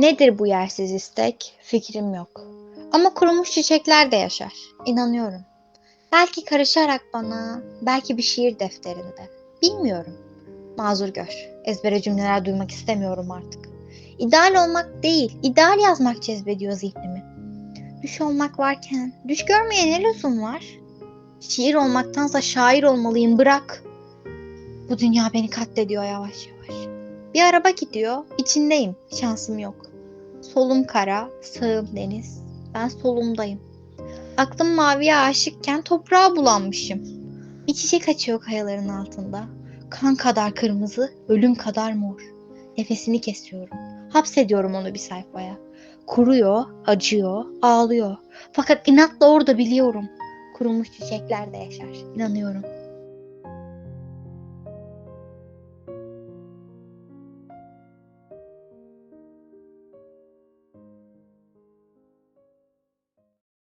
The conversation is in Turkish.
Nedir bu yersiz istek? Fikrim yok. Ama kurumuş çiçekler de yaşar. İnanıyorum. Belki karışarak bana, belki bir şiir defterinde. Bilmiyorum. Mazur gör. Ezbere cümleler duymak istemiyorum artık. İdeal olmak değil, ideal yazmak cezbediyor zihnimi. Düş olmak varken, düş görmeye ne lüzum var? Şiir olmaktansa şair olmalıyım, bırak. Bu dünya beni katlediyor yavaş yavaş. Bir araba gidiyor, içindeyim, şansım yok. Solum kara, sağım deniz, ben solumdayım. Aklım maviye aşıkken toprağa bulanmışım. Bir çiçek açıyor kayaların altında. Kan kadar kırmızı, ölüm kadar mor. Nefesini kesiyorum. Hapsediyorum onu bir sayfaya. Kuruyor, acıyor, ağlıyor. Fakat inatla orada biliyorum. Kurumuş çiçekler de yaşar. İnanıyorum.